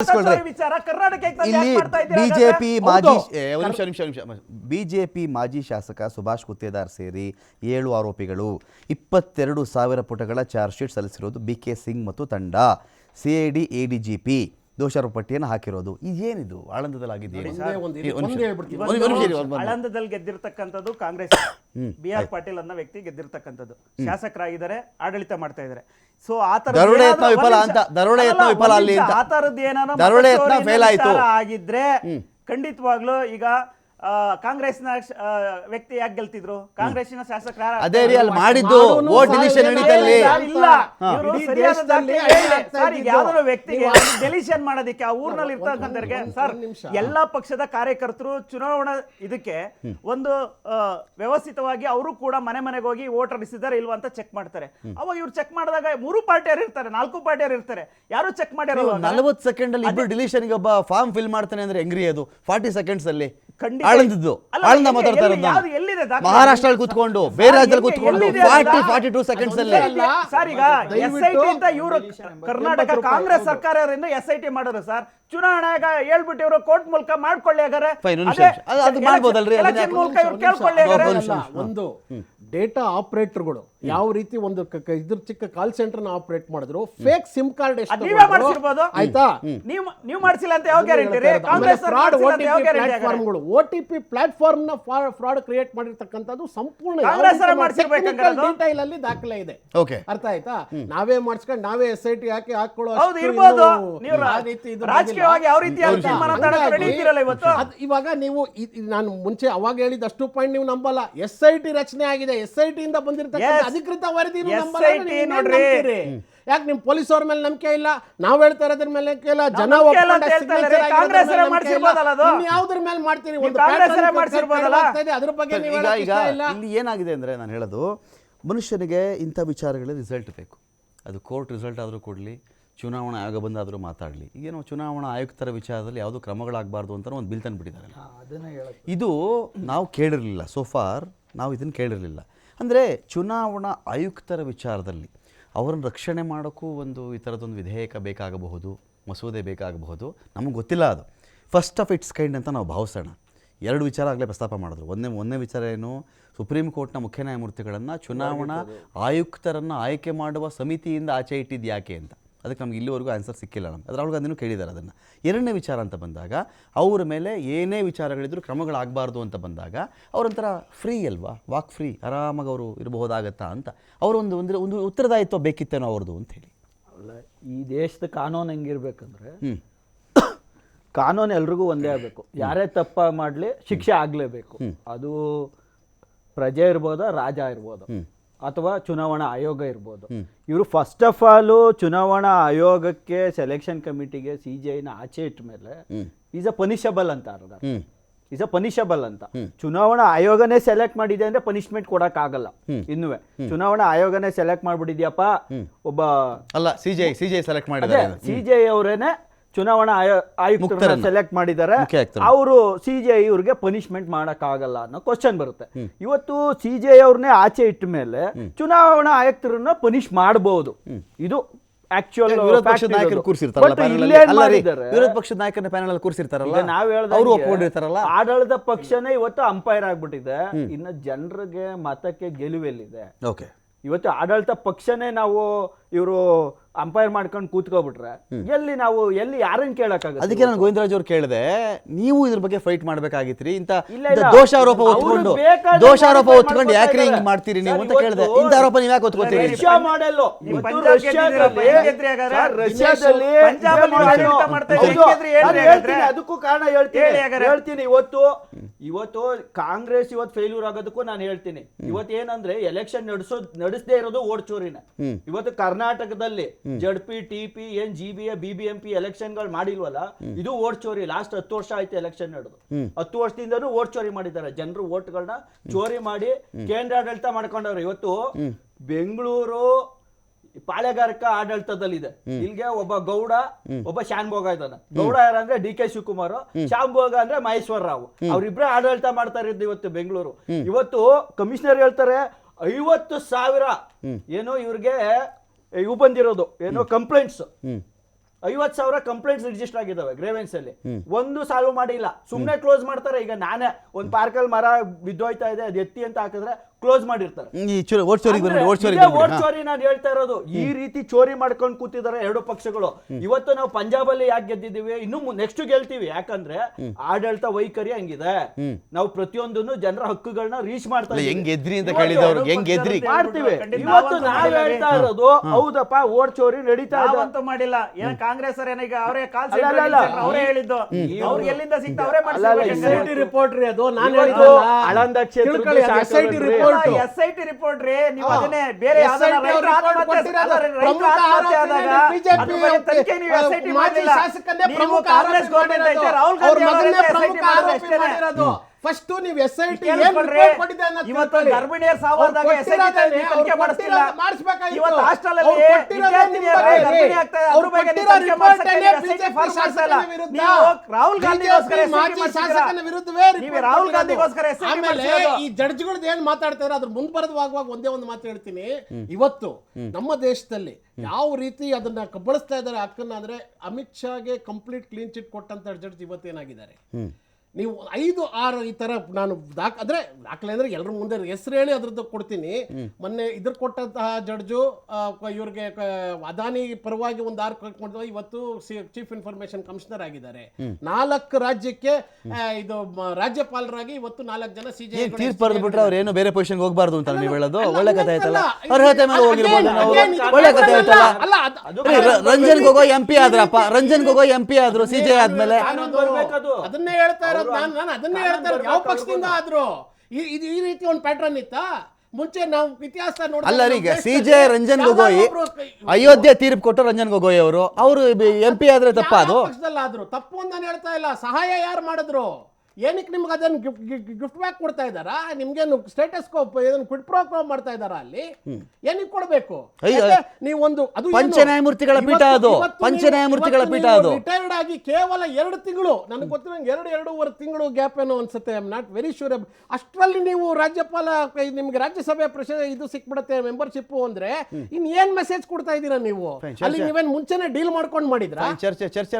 ಇಲ್ಲಿ ಬಿಜೆಪಿ ಮಾಜಿ. ನಿಮಿಷ ನಿಮಿಷ ನಿಮಿಷ. ಬಿಜೆಪಿ ಮಾಜಿ ಶಾಸಕ ಸುಭಾಷ್ ಕುತ್ತೇದಾರ್ ಸೇರಿ ಏಳು ಆರೋಪಿಗಳು ಇಪ್ಪತ್ತೆರಡು ಸಾವಿರ ಪುಟಗಳ ಚಾರ್ಜ್ ಶೀಟ್ ಸಲ್ಲಿಸಿರುವುದು ಬಿ ಕೆ ಸಿಂಗ್ ಮತ್ತು ತಂಡ. ಸಿಐಡಿ ಎಡಿಜಿಪಿ ದೋಷಾರೋಪ ಪಟ್ಟಿಯನ್ನು ಹಾಕಿರೋದು. ಇದೇನಿದು? ಆಳಂದದಲ್ಲಿ ಆಗಿದೆ ಆಳಂದದಲ್ಲಿ ಗೆದ್ದಿರ್ತಕ್ಕಂಥದ್ದು ಕಾಂಗ್ರೆಸ್. ಬಿ ಆರ್ ಪಾಟೀಲ್ ಅನ್ನೋ ವ್ಯಕ್ತಿ ಗೆದ್ದಿರ್ತಕ್ಕಂಥದ್ದು. ಶಾಸಕರಾಗಿದ್ದಾರೆ ಆಡಳಿತ ಮಾಡ್ತಾ ಇದ್ದಾರೆ. ಸೊ ಆ ತರ ದರೋಡೆ ಯತ್ನ ವಿಫಲ ಅಂತ, ದರೋಡೆ ಯತ್ನ ವಿಫಲ ಅಲ್ಲಿ ಅಂತ. ಆ ತರದ್ದು ಏನಾರ ದರೋಡೆ ಯತ್ನ fail ಆಯ್ತು. ಆಗಿದ್ರೆ ಖಂಡಿತವಾಗ್ಲೂ ಈಗ ಕಾಂಗ್ರೆಸ್ನ ವ್ಯಕ್ತಿ ಯಾಕೆ ಗೆಲ್ತಿದ್ರು? ಕಾಂಗ್ರೆಸ್ಸಿನ ಶಾಸಕರ ಅದೇ ರೀ ಅಲ್ಲಿ ಮಾಡಿದ್ದು ವೋಟ್ ಡಿಲಿಷನ್ ನಡೀತಲ್ಲಿ. ಇಲ್ಲ, ಇಲ್ಲ? ಹಾ. ಇವ್ರು ಇಡೀ ಸರಿಯಾದ ದೇಶದಲ್ಲಿ ದಾಖಲೆ ಇಲ್ಲ. ಆಗ್ತಾ ಸರ್, ಈಗ ಇದ್ದಿದ್ದು. ಯಾವ್ದಾದ್ರು ವ್ಯಕ್ತಿಗೆ ಡಿಲಿಷನ್ ಡೆಲಿಷನ್ ಮಾಡೋದಕ್ಕೆ ಆ ಊರ್ನಲ್ಲಿ ಇರ್ತಕ್ಕಂಥವ್ರಿಗೆ ಒಂದ್- ಸರ್ ನಿಮಿಷ. ಎಲ್ಲಾ ಪಕ್ಷದ ಕಾರ್ಯಕರ್ತರು ಚುನಾವಣಾ ಇದಕ್ಕೆ ಒಂದು ಆ, ವ್ಯವಸ್ಥಿತವಾಗಿ ಅವರು ಕೂಡ ಮನೆ ಮನೆಗೆ ಹೋಗಿ ವೋಟರ್ ಇದ್ದಾರೆ ಇಲ್ವಾ ಅಂತ ಚೆಕ್ ಮಾಡ್ತಾರೆ. ಅವಾಗ ಇವ್ರು ಚೆಕ್ ಮಾಡಿದಾಗ ಮೂರು ಪಾರ್ಟಿಯರು ಇರ್ತಾರೆ ನಾಲ್ಕು ಪಾರ್ಟಿಯರು ಇರ್ತಾರೆ. ಯಾರು ಚೆಕ್ ಮಾಡ್ಯಾರ ನಲವತ್ತು ಸೆಕೆಂಡ್ ಅಲ್ಲಿ ಇಬ್ರು ಡಿಲಿಷನ್ಗೆ ಒಬ್ಬ ಫಾರ್ಮ್ ಫಿಲ್ ಮಾಡ್ತಾನೆ ಅಂದ್ರೆ ಹೆಂಗ್ರಿ ಅದು? ಫಾರ್ಟಿ ಸೆಕೆಂಡ್ಸ್ ಅಲ್ಲಿ. ಆಳಂದಿದ್ದು ಆಳಂದ ಮಾತಾಡ್ತಾ ಇರೋದು? ಮಹಾರಾಷ್ಟ್ರಲ್ಲಿ ಕುತ್ಕೊಂಡು ಬೇರೆ ರಾಜ್ಯದಲ್ಲಿ ಕೂತ್ಕೊಂಡು ಫಾರ್ಟಿ ಫಾರ್ಟಿ ಟೂ ಸೆಕೆಂಡ್ಸ್ ಅಲ್ಲಿ. ಸರ್ ಈಗ ಎಸ್ ಐ ಟಿ ಅಂತ ಇವರು ಕರ್ನಾಟಕ ಕಾಂಗ್ರೆಸ್ ಸರ್ಕಾರ ಸರ್ಕಾರದಿಂದ ಎಸ್ ಐ ಟಿ ಮಾಡೋರು ಸರ್. ಚುನಾವಣೆ ಹೇಳ್ಬಿಟ್ಟು ಇವರು ಕೋರ್ಟ್ ಮೂಲಕ ಮಾಡ್ಕೊಳ್ಳಿ ಹಾಗಾರೆ ಅದೇ ಮಾಡ್ಬೋದಲ್ರಿ, ಮೂಲಕ ಇವ್ರು ಕೇಳ್ಕೊಳ್ಳಿ ಒಂದ್ ಡೇಟಾ ಆಪರೇಟರ್ಗಳು ಯಾವ ರೀತಿ ಒಂದು ಇದ್ರ ಚಿಕ್ಕ ಕಾಲ್ ಸೆಂಟರ್ನ ಆಪರೇಟ್ ಮಾಡಿದ್ರು ಫೇಕ್ ಸಿಮ್ ಕಾರ್ಡ್ ಎಷ್ಟು ಮಾಡ್ಸಿರ್ಬೋದು. ಆಯ್ತಾ? ನೀವು ನೀವು ಮಾಡಿಸಿಲ್ಲ ಅಂತ ಯಾವ ಗ್ಯಾರಂಟಿ ರೀ ಕಾಂಗ್ರೆಸ್ ಫ್ರಾಡ್ ಮಾಡ್ಸಿಲ್ಲ ಅಂತ ಯಾವ ಗ್ಯಾರಂಟಿ ಪ್ಲಾಟ್ಫಾರ್ಮ್ಗಳು ಓ ಟಿ ಪಿ ಪ್ಲಾಟ್ಫಾರ್ಮ್ನ ಫ್ರಾಡ್ ಕ್ರಿಯೇಟ್ ಮಾಡಿರ್ತಕ್ಕಂಥದ್ದು ಸಂಪೂರ್ಣ ಕಾಂಗ್ರೆಸ್? ಡೀಟೈಲ್ ಅಲ್ಲಿ ದಾಖಲೆ ಇದೆ. ಓಕೆ ಅರ್ಥ ಆಯ್ತಾ? ನಾವೇ ಮಾಡಿಸ್ಕೊಂಡು ನಾವೇ ಎಸ್ ಐ ಟಿ ಹಾಕಿ ಹಾಕೊಳ್ಳೋ ಹೌದು ಅಷ್ಟು ಇರ್ಬೋದು. ನೀವು ಆ ರೀತಿ ಇದು ರಾಜಕೀಯವಾಗಿ ಯಾವ ರೀತಿ ಇವತ್ತು? ಇವಾಗ ನೀವು ನಾನು ಮುಂಚೆ ಅವಾಗ ಹೇಳಿದ ಅಷ್ಟು ಪಾಯಿಂಟ್ ನೀವು ನಂಬಲ್ಲ. ಎಸ್ ಐ ಟಿ ರಚನೆ ಆಗಿದೆ. ಎಸ್ ಐ ಟಿ ಇಂದ ಬಂದಿರತಕ್ಕಂಥ ಅಧಿಕೃತ ವರದಿ ನೋಡ್ರಿ. ಯಾಕೆ ನಿಮ್ ಪೊಲೀಸ್ ಅವ್ರ ಮೇಲೆ ನಂಬಿಕೆ ಇಲ್ಲ? ನಾವ್ ಹೇಳ್ತಾ ಇರೋದ್ರ ಮೇಲೆ ನಂಬಿಕೆ ಇಲ್ಲ. ಜನ ಯಾವ್ದ್ರ ಮೇಲೆ ಮಾಡ್ತೀರಿ? ಅದ್ರ ಬಗ್ಗೆ ಇಲ್ಲ ಏನಾಗಿದೆ ಅಂದ್ರೆ ನಾನು ಹೇಳೋದು ಮನುಷ್ಯನಿಗೆ ಇಂಥ ವಿಚಾರಗಳಲ್ಲಿ ರಿಸಲ್ಟ್ ಬೇಕು. ಅದು ಕೋರ್ಟ್ ರಿಸಲ್ಟ್ ಆದರೂ ಕೊಡಲಿ ಚುನಾವಣಾ ಆಯೋಗ ಬಂದಾದರೂ ಮಾತಾಡಲಿ. ಈಗೇನೋ ಚುನಾವಣಾ ಆಯುಕ್ತರ ವಿಚಾರದಲ್ಲಿ ಯಾವುದೂ ಕ್ರಮಗಳಾಗಬಾರ್ದು ಅಂತ ಒಂದು ಬಿಲ್ ತಂದುಬಿಟ್ಟಿದ್ದಾರೆ ಇದು ನಾವು ಕೇಳಿರಲಿಲ್ಲ. ಸೋಫಾರ್ ನಾವು ಇದನ್ನು ಕೇಳಿರಲಿಲ್ಲ. ಅಂದರೆ ಚುನಾವಣಾ ಆಯುಕ್ತರ ವಿಚಾರದಲ್ಲಿ ಅವರನ್ನು ರಕ್ಷಣೆ ಮಾಡೋಕ್ಕೂ ಒಂದು ಈ ಥರದೊಂದು ವಿಧೇಯಕ ಬೇಕಾಗಬಹುದು ಮಸೂದೆ ಬೇಕಾಗಬಹುದು ನಮಗೆ ಗೊತ್ತಿಲ್ಲ ಅದು. ಫಸ್ಟ್ ಆಫ್ ಇಟ್ಸ್ ಕೈಂಡ್ ಅಂತ ನಾವು ಭಾವಿಸೋಣ. ಎರಡು ವಿಚಾರ ಆಗಲೇ ಪ್ರಸ್ತಾಪ ಮಾಡಿದ್ರು. ಒಂದೇ ಒಂದನೇ ವಿಚಾರ ಏನು? ಸುಪ್ರೀಂ ಕೋರ್ಟ್ನ ಮುಖ್ಯ ನ್ಯಾಯಮೂರ್ತಿಗಳನ್ನು ಚುನಾವಣಾ ಆಯುಕ್ತರನ್ನು ಆಯ್ಕೆ ಮಾಡುವ ಸಮಿತಿಯಿಂದ ಆಚೆ ಇಟ್ಟಿದ್ದು ಯಾಕೆ ಅಂತ. ಅದಕ್ಕೆ ನಮ್ಗೆ ಇಲ್ಲಿವರೆಗೂ ಆನ್ಸರ್ ಸಿಕ್ಕಿಲ್ಲ ನಮ್ಗೆ. ಅದ್ರ ಅದನ್ನು ಕೇಳಿದ್ದಾರೆ ಅದನ್ನು. ಎರಡನೇ ವಿಚಾರ ಅಂತ ಬಂದಾಗ ಅವರ ಮೇಲೆ ಏನೇ ವಿಚಾರಗಳಿದ್ರು ಕ್ರಮಗಳಾಗಬಾರ್ದು ಅಂತ ಬಂದಾಗ ಅವರೊಂಥರ ಫ್ರೀ ಅಲ್ವಾ? ವಾಕ್ ಫ್ರೀ ಆರಾಮಾಗಿ ಅವರು ಇರಬಹುದಾಗತ್ತಾ ಅಂತ. ಅವರೊಂದು ಒಂದು ಒಂದು ಉತ್ತರದಾಯಿತ್ವ ಬೇಕಿತ್ತೇನೋ ಅವ್ರದ್ದು ಅಂತ ಹೇಳಿ. ಅಲ್ಲ ಈ ದೇಶದ ಕಾನೂನು ಹೆಂಗಿರ್ಬೇಕಂದ್ರೆ ಹ್ಞೂ ಕಾನೂನು ಎಲ್ರಿಗೂ ಒಂದೇ ಆಗಬೇಕು. ಯಾರೇ ತಪ್ಪ ಮಾಡಲಿ ಶಿಕ್ಷೆ ಆಗಲೇಬೇಕು. ಅದು ಪ್ರಜೆ ಇರ್ಬೋದ ರಾಜ ಇರ್ಬೋದು? ಅಥವಾ ಚುನಾವಣಾ ಆಯೋಗ ಇರ್ಬೋದು. ಇವರು ಫಸ್ಟ್ ಆಫ್ ಆಲ್ ಚುನಾವಣಾ ಆಯೋಗಕ್ಕೆ ಸೆಲೆಕ್ಷನ್ ಕಮಿಟಿಗೆ ಸಿ ಜಿ ಐನ ಆಚೆ ಇಟ್ಟ ಮೇಲೆ ಈಸ್ ಅ ಪನಿಷಬಲ್ ಅಂತ ಅರ್ಧ. ಈಸ್ ಇಸ್ ಅ ಪನಿಷಬಲ್ ಅಂತ. ಚುನಾವಣಾ ಆಯೋಗನೇ ಸೆಲೆಕ್ಟ್ ಮಾಡಿದೆ ಅಂದ್ರೆ ಪನಿಷ್ಮೆಂಟ್ ಕೊಡಕ್ಕಾಗಲ್ಲ. ಇನ್ನುವೆ ಚುನಾವಣಾ ಆಯೋಗನೇ ಸೆಲೆಕ್ಟ್ ಮಾಡ್ಬಿಟ್ಟಿದ್ಯಪ್ಪ ಒಬ್ಬ ಅಲ್ಲ C J C J select ಮಾಡಿದ್ರೆ ಮಾಡಿದ್ದಾರೆ ಸಿ ಜೆ ಅವರೇನೆ ಚುನಾವಣಾ ಆಯೋ- ಆಯುಕ್ತರನ್ನ ಸೆಲೆಕ್ಟ್ ಮಾಡಿದ್ದಾರೆ. ಅವರು ಸಿ ಜೆ ಇವ್ರಿಗೆ ಪನಿಷ್ಮೆಂಟ್ ಮಾಡಕ್ ಆಗಲ್ಲ ಅನ್ನೋ ಕ್ವಶನ್ ಬರುತ್ತೆ. ಇವತ್ತು ಸಿ ಜೆ ಅವ್ರನ್ನೇ ಆಚೆ ಇಟ್ಟ ಮೇಲೆ ಚುನಾವಣಾ ಆಯುಕ್ತರನ್ನ ಪನಿಷ್ ಮಾಡಬಹುದು ಇದು ವಿರೋಧ ಪಕ್ಷದ ನಾಯಕರು ವಿರೋಧ ಪಕ್ಷದ ನಾಯಕರನ್ನ ಪ್ಯಾನಲ್ ಅಲ್ಲಿ ಕೂರಿಸಿರ್ತಾರಲ್ಲ? ನಾವ್ ಅವರು ಒಪ್ಕೊಂಡಿರ್ತಾರಲ್ಲ? ಆಡಳಿತ ಪಕ್ಷನೇ ಇವತ್ತು ಅಂಪೈರ್ ಆಗ್ಬಿಟ್ಟಿದೆ. ಇನ್ನು ಜನರಿಗೆ ಮತಕ್ಕೆ ಗೆಲುವೆಲ್ಲಿದೆ ಓಕೆ. ಇವತ್ತು ಆಡಳಿತ ಪಕ್ಷನೇ ನಾವು ಇವರು ಅಂಪೈರ್ ಮಾಡ್ಕೊಂಡು ಕೂತ್ಕೊಬಿಟ್ರೆ ಎಲ್ಲಿ ನಾವು ಎಲ್ಲಿ ಯಾರನ್ನ ಕೇಳಕ್ಕಾಗತ್ತೆ ಅದಕ್ಕೆ ನಾನು ಗೋವಿಂದರಾಜ್ ಅವ್ರು ಕೇಳಿದೆ ನೀವು ಇದ್ರ ಬಗ್ಗೆ ಫೈಟ್ ಮಾಡ್ಬೇಕಾಗಿತ್ರಿ? ಇಂತ. ದೋಷಾರೋಪ ಒತ್ಕೊಂಡು ಹೊತ್ಕೊಂಡು ದೋಷಾರೋಪ ಒತ್ಕೊಂಡು ಹೊತ್ಕೊಂಡು ಯಾಕ್ರಿ ಹಿಂಗ್ ಮಾಡ್ತೀರಿ ನೀವು ಅಂತ. ಕೇಳಿದೆ. ಇಂತ ಆರೋಪ ನೀವ್ ಯಾಕೆ ಒತ್ಕೋತೀರಿ ರಷ್ಯಾ ರಷ್ಯಾದಲ್ಲಿ ಅದಕ್ಕೂ ಕಾರಣ ಹೇಳ್ತೀನಿ. ಹೇಳ್ತೀನಿ ಇವತ್ತು ಇವತ್ತು ಕಾಂಗ್ರೆಸ್ ಇವತ್ತು ಫೇಲ್ಯೂರ್ ಆಗೋದಕ್ಕೂ ನಾನು ಹೇಳ್ತೀನಿ. ಇವತ್ತು ಏನಂದ್ರೆ ಎಲೆಕ್ಷನ್ ನಡೆಸೋ ನಡೆಸದೇ ಇರೋದು ಓಟ್ ಚೋರಿನ. ಇವತ್ತು ಕರ್ನಾಟಕದಲ್ಲಿ ಜಡ್ ಪಿ ಟಿ ಪಿ ಏನ್ G B B B M P ಎಲೆಕ್ಷನ್ಗಳು ಮಾಡಿಲ್ವಲ್ಲ ಇದು ಓಟ್ ಚೋರಿ. ಲಾಸ್ಟ್ ಹತ್ತು ವರ್ಷ ಆಯ್ತು ಎಲೆಕ್ಷನ್ ನಡೆದು. ಹತ್ತು ವರ್ಷದಿಂದನೂ ಓಟ್ ಚೋರಿ ಮಾಡಿದ್ದಾರೆ. ಜನರು ಓಟ್ಗಳನ್ನ ಚೋರಿ ಮಾಡಿ ಕೇಂದ್ರ ಆಡಳಿತ ಮಾಡ್ಕೊಂಡವ್ರು. ಇವತ್ತು ಬೆಂಗಳೂರು ಪಾಳೆಗಾರಿಕಾ ಆಡಳಿತದಲ್ಲಿದೆ. ಇಲ್ಲಿಗೆ ಒಬ್ಬ ಗೌಡ ಒಬ್ಬ ಶಾನ್ಭೋಗ ಇದ್ದಾನೆ. ಗೌಡ ಯಾರಂದ್ರೆ ಡಿ ಕೆ ಶಿವಕುಮಾರ್ ಶಾನ್ಭೋಗ ಅಂದ್ರೆ ಮಹೇಶ್ವರ ರಾವ್. ಅವ್ರಿಬ್ರೇ ಆಡಳಿತ ಮಾಡ್ತಾ ಇರೋದು ಇವತ್ತು ಬೆಂಗಳೂರು. ಇವತ್ತು ಕಮಿಷನರ್ ಹೇಳ್ತಾರೆ ಐವತ್ತು ಸಾವಿರ ಏನೋ ಇವ್ರಿಗೆ ಇವು ಬಂದಿರೋದು. ಏನೋ ಕಂಪ್ಲೇಂಟ್ಸ್ ಐವತ್ ಸಾವಿರ ಕಂಪ್ಲೇಂಟ್ಸ್ ರಿಜಿಸ್ಟರ್ ಆಗಿದಾವೆ ಗ್ರೇವೆನ್ಸ್ ಅಲ್ಲಿ. ಒಂದು ಸಾಲ್ವ್ ಮಾಡಿಲ್ಲ. ಸುಮ್ನೆ ಕ್ಲೋಸ್ ಮಾಡ್ತಾರೆ. ಈಗ ನಾನೇ ಒಂದ್ ಪಾರ್ಕಲ್ಲಿ ಮರ ಬಿದ್ದೋಯ್ತಾ ಇದೆ ಅದ್ ಎತ್ತಿ ಅಂತ ಹಾಕಿದ್ರೆ ಕ್ಲೋಸ್ ಮಾಡಿರ್ತಾರೆ. ಈ ಚು ಓಟ್ ಚೋರಿಗೆ ಬಂದ್ಬಿಡಿ ಓಟ್ ಚೋರಿಗೆ ಇದೇ ಬಂದ್ಬಿಡಿ ಚೋರಿ ನಾನು ಹೇಳ್ತಾ ಇರೋದು. ಈ ರೀತಿ ಚೋರಿ ಮಾಡ್ಕೊಂಡು ಕೂತಿದ್ದಾರೆ ಎರಡು ಪಕ್ಷಗಳು. ಇವತ್ತು ನಾವು ಪಂಜಾಬ್ ಅಲ್ಲಿ ಯಾಕೆ ಗೆದ್ದಿದ್ದೀವಿ? ಇನ್ನು ನೆಕ್ಸ್ಟ್ ಗೆಲ್ತೀವಿ. ಯಾಕಂದ್ರೆ ಆಡಳಿತ ವೈಖರಿ ಹಂಗಿದೆ. ನಾವು ಪ್ರತಿಯೊಂದನ್ನು ಜನರ ಹಕ್ಕುಗಳನ್ನ ರೀಚ್ ಮಾಡ್ತಾ ಅಲ್ಲ, ಹೆಂಗ್ ಗೆದ್ರಿ ಅಂತ ಇವತ್ತು ಕೇಳಿದವ್ರು ಹೆಂಗ್ ಗೆದ್ರಿ ಮಾಡ್ತೀವಿ. ಖಂಡಿತ. ಇವತ್ತು ನಾವು ಹೇಳ್ತಾ ಇರೋದು ಹೌದಪ್ಪ ಓಟ್ ಚೋರಿ ನಡೀತಾ ಇದೆ. ನಾವಂತೂ ಮಾಡಿಲ್ಲ. ಏನ್ ಕಾಂಗ್ರೆಸ್ ಅವ್ರ ಈಗ ಅವರೇ ಕಾಲ್ ಅಲ್ಲ, ಅಲ್ಲ, ಅಲ್ಲ. ಅವರೇ ಹೇಳಿದ್ದು. ಅವ್ರು ಎಲ್ಲಿಂದ ಸಿಗ್ತಾ ಅವರೇ ಅಲ್ಲ, ಅಲ್ಲ, SIT ರಿಪೋರ್ಟ್ ರೀ ಅದು. ನಾನು ಇವತ್ತು ಕ್ಷೇತ್ರದ ಐ ಟಿ ಶಾಸಕರು report S I T report ರೀ ನೀವು ಅದನ್ನೇ ಬೇರೆ. ಅಲ್ಲ, ರೈತರ ಪ್ರಮುಖ. ರಾಹುಲ್ ಗಾಂಧಿ ಫಸ್ಟ್ ನೀವು ಎಸ್ ಐ ಟಿ ಇವತ್ತು. ಸಾವಾದಾಗ ಅವ್ರು SIT ಕೊಟ್ಟಿರೋದನ್ನೇ, ತನಿಖೆ ಮಾಡಿಸ್ತಿಲ್ಲ. ಇವತ್ತು ಹಾಸ್ಟೆಲ್ ಅಲ್ಲಿ ಅವ್ರು ಕೊಟ್ಟಿರೋದನ್ನ ವಿದ್ಯಾರ್ಥಿನಿಯರು ನಿಮ್ಗೆ ಗರ್ಭಿಣಿ ಆಗ್ತಾ ಇದೆ, ಅವ್ರು ಬಗ್ಗೆ ಕೊಟ್ಟಿರೋ ತನಿಖೆ report ಮಾಡ್ಸಕ್ಕೆ ಅನ್ನೇ SIT ಫಾರ್ಮ್ ಮಾಡ್ತಾ ಇಲ್ಲ. ವಿರುದ್ಧ. ನೀವು ರಾಹುಲ್ ಗಾಂಧಿಗೋಸ್ಕರ BJP ಮಾಜಿ ಮಾಡ್ತಿದ್ದೀರಾ. ಶಾಸಕನ ವಿರುದ್ಧವೇ ನೀವು ರಾಹುಲ್ ಗಾಂಧಿಗೋಸ್ಕರ. ಈ ಜಡ್ಜ್ಗಳು ಏನ್ ಮಾತಾಡ್ತಾರೆ ಅದ್ರ ಮುಂದ್ಬರದವಾಗುವಾಗ ಒಂದೇ ಒಂದು ಮಾತು ಹೇಳ್ತೀನಿ ಇವತ್ತು ನಮ್ಮ ದೇಶದಲ್ಲಿ ಯಾವ ರೀತಿ ಅದನ್ನ ಕಬ್ಬಳಿಸ್ತಾ ಇದ್ದಾರೆ ಹಕ್ಕನ್ನ ಅಂದ್ರೆ ಅಮಿತ್ ಶಾಗೆ ಕಂಪ್ಲೀಟ್ ಕ್ಲೀನ್ ಚಿಟ್ ಕೊಟ್ಟಂತ ಜಡ್ಜ್ ಇವತ್ತೇನಾಗಿದ್ದಾರೆ ನೀವು ಐದು ಆರು ಈ ತರ ನಾನು ದಾಖ ಅಂದ್ರೆ ದಾಖಲೆ ಅಂದ್ರೆ ಎಲ್ಲರ ಮುಂದೆ ಹೆಸರು ಹೇಳಿ ಅದ್ರದ್ದು ಕೊಡ್ತೀನಿ. ಮೊನ್ನೆ ಇದ್ರ ಕೊಟ್ಟಂತಹ ಜಡ್ಜು ಇವ್ರಿಗೆ ಅದಾನಿ ಪರವಾಗಿ ಒಂದು ಆರು ಕೊಟ್ಟು ಇವತ್ತು ಚೀಫ್ ಇನ್ಫಾರ್ಮೇಶನ್ ಕಮಿಷನರ್ ಆಗಿದ್ದಾರೆ. ನಾಲ್ಕು ರಾಜ್ಯಕ್ಕೆ ಇದು ರಾಜ್ಯಪಾಲರಾಗಿ ಇವತ್ತು ನಾಲ್ಕು ಜನ ಸಿ ಜಿ ತೀರ್ಪು ಬರೆದು ಬಿಟ್ರೆ ಅವ್ರು ಏನು ಬೇರೆ ಪೊಸಿಷನ್ಗೆ ಹೋಗ್ಬಾರ್ದು ಅಂತ ನೀವು ಹೇಳೋದು? ಒಳ್ಳೆ ಕಥೆ ಆಯ್ತಲ್ಲ. ಅರ್ಹತೆ ಮೇಲೆ ಹೋಗಿರ್ಬೋದು ನಾವು. ಒಳ್ಳೆ ಕಥೆ ಆಯ್ತಲ್ಲ? ರಂಜನ್ ಗೊಗೋಯ್ ಎಂ ಪಿ ಆದ್ರಪ್ಪ. ರಂಜನ್ ಗೊಗೋಯ್ ಎಂ ಪಿ ಆದ್ರು ಸಿ ಜೆ ಆದ್ಮೇಲೆ. ಅದನ್ನೇ ಹೇಳ್ತಾ ಇರೋದು ನಾನು ನಾನು ಅದನ್ನೇ ಹೇಳ್ತಾ ಇರೋದು. ಯಾವ ಪಕ್ಷದಿಂದ ಆದ್ರು ಈ- ಇದು ಈ ರೀತಿ ಒಂದು ಪ್ಯಾಟರ್ನ್ ಇತ್ತಾ? ಮುಂಚೆ ನಾವು ಇತಿಹಾಸ ನೋಡಿದ್ರೆ ಅಲ್ಲ ರೀ ಈಗ ಸಿ ದೇಶದಲ್ಲಿ ಜೆ ರಂಜನ್ ಗೊಗೋಯ್ ಅಯೋಧ್ಯೆ ತೀರ್ಪು ಕೊಟ್ಟು ರಂಜನ್ ಗೊಗೋಯ್ ಅವರು ಅವರು ಎಂ ಪಿ ಆದ್ರೆ ತಪ್ಪ ಅದು? ಪಕ್ಷದಲ್ಲಾದ್ರು? ತಪ್ಪು ಅಂತ ನಾನು ಹೇಳ್ತಾ ಇಲ್ಲ. ಸಹಾಯ ಯಾರು ಮಾಡಿದ್ರು? ಏನಕ್ಕೆ ನಿಮ್ಗೆ ಅದನ್ನು ಗಿಫ್ಟ್ ಬ್ಯಾಕ್ ಕೊಡ್ತಾ ಇದಾರ ನಿಮ್ಗೇನು ಸ್ಟೇಟಸ್ ಏನು ಕ್ವಿಟ್ ಪ್ರೋಗ್ರಾಮ್ ಮಾಡ್ತಾ ಇದ್ದಾರಾ ಅಲ್ಲಿ ಏನಕ್ಕೆ ಕೊಡಬೇಕು. ನೀವೊಂದು ಅದು ಪಂಚ ನ್ಯಾಯಮೂರ್ತಿಗಳ ಪೀಠ ಅದು. ಪಂಚ ನ್ಯಾಯಮೂರ್ತಿಗಳ ಪೀಠ ಅದು. ರಿಟೈರ್ಡ್ ಆಗಿ ಕೇವಲ ಎರಡು ತಿಂಗಳು ನನಗೆ ಗೊತ್ತಿರಂಗೆ ಎರಡು ಎರಡೂವರೆ ತಿಂಗಳು ಗ್ಯಾಪ್ ಏನೋ ಅನ್ಸುತ್ತೆ I am not very sure ಅಷ್ಟರಲ್ಲಿ ನೀವು ರಾಜ್ಯಪಾಲ ನಿಮ್ಗೆ ರಾಜ್ಯಸಭೆ ಪ್ರಶ ಇದು ಸಿಕ್ಬಿಡುತ್ತೆ ಮೆಂಬರ್ಶಿಪ್ ಅಂದ್ರೆ ಇನ್ ಏನ್ ಮೆಸೇಜ್ ಕೊಡ್ತಾ ಇದ್ದೀರಾ ನೀವು ಅಲ್ಲಿ. ನೀವೇನ್ ಮುಂಚೆನೆ ಡೀಲ್ ಮಾಡ್ಕೊಂಡು ಮಾಡಿದ್ರಾ ಚರ್ಚೆ ಚರ್ಚೆ